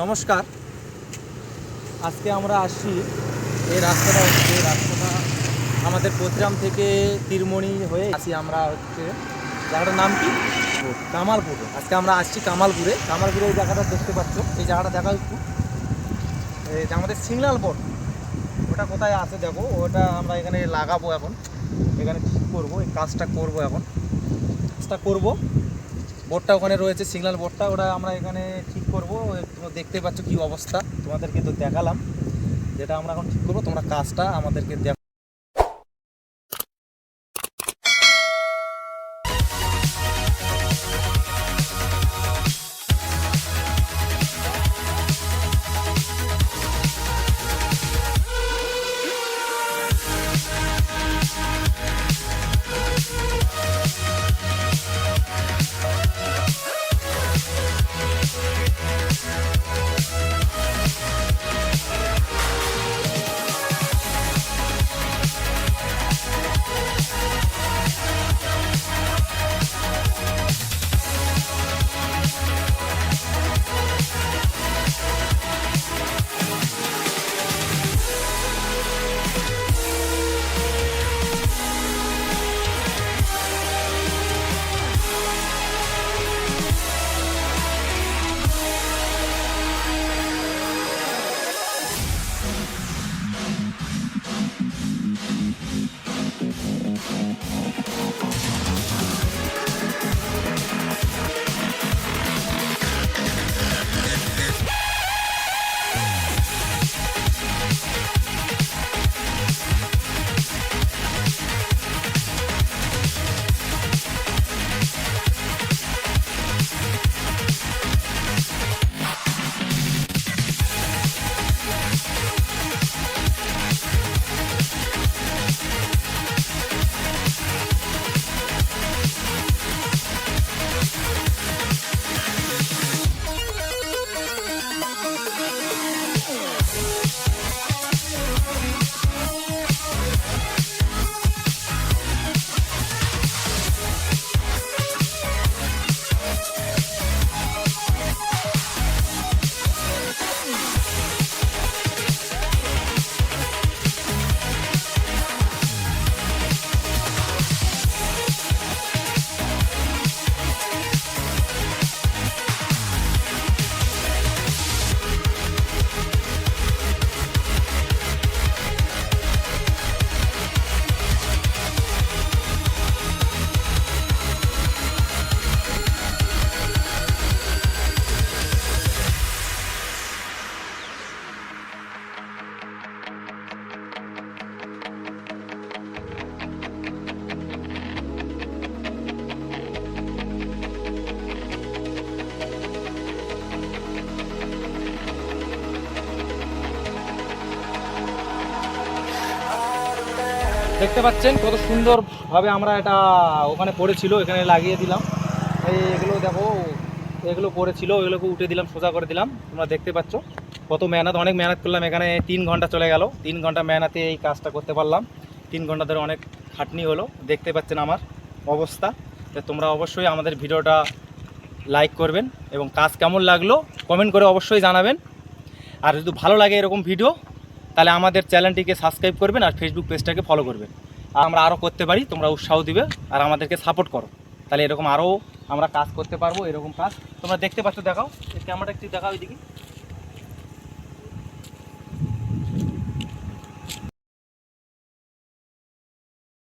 নমস্কার। আজকে আমরা আসছি এই রাস্তাটা হচ্ছে রাস্তাটা আমাদের পথিরাম থেকে তিরমণি হয়ে আসি আমরা হচ্ছে জায়গাটার নাম কি? কামালপুরে। আজকে আমরা আসছি কামালপুরে। কামালপুরে এই জায়গাটা দেখতে পাচ্ছ। এই জায়গাটা দেখা একটু। এই যে আমাদের সিগন্যাল বোর্ড ওটা কোথায় আছে দেখো। ওটা আমরা এখানে লাগাবো এখন। এখানে ঠিক করব? এই কাজটা করব এখন। কাজটা করব। বোর্ডটা ওখানে রয়েছে সিগনাল বোর্ডটা। ওটা আমরা এখানে ঠিক করব। তোমরা দেখতে পাচ্ছ কি অবস্থা। তোমাদেরকে তো দেখালাম। যেটা আমরা এখন ঠিক করব, তোমরা কাজটা আমাদেরকে দেখতে পাচ্ছেন কত সুন্দরভাবে আমরা এটা ওখানে পড়েছিল, এখানে লাগিয়ে দিলাম। এই এগুলো দেখো, এগুলো পড়েছিল, এগুলোকে উঠে দিলাম, সোজা করে দিলাম। তোমরা দেখতে পাচ্ছ কত মেহনত, অনেক মেহনত করলাম। এখানে তিন ঘণ্টা চলে গেল, তিন ঘণ্টা মেহনতে এই কাজটা করতে পারলাম। তিন ঘণ্টা ধরে অনেক খাটনি হলো, দেখতে পাচ্ছেন আমার অবস্থা। তো তোমরা অবশ্যই আমাদের ভিডিওটা লাইক করবেন এবং কাজ কেমন লাগল কমেন্ট করে অবশ্যই জানাবেন। আর যদি ভালো লাগে এরকম ভিডিও তাহলে আমাদের চ্যানেলটিকে সাবস্ক্রাইব করবেন আর ফেসবুক পেজটাকে ফলো করবেন। আর আমরা আরও করতে পারি, তোমরা উৎসাহ দিবে আর আমাদেরকে সাপোর্ট করো। তাহলে এরকম আরও আমরা কাজ করতে পারব, এরকম কাজ। তোমরা দেখতে পাচ্ছ, দেখাও। ক্যামেরাটা একটু দেখাও এদিকে।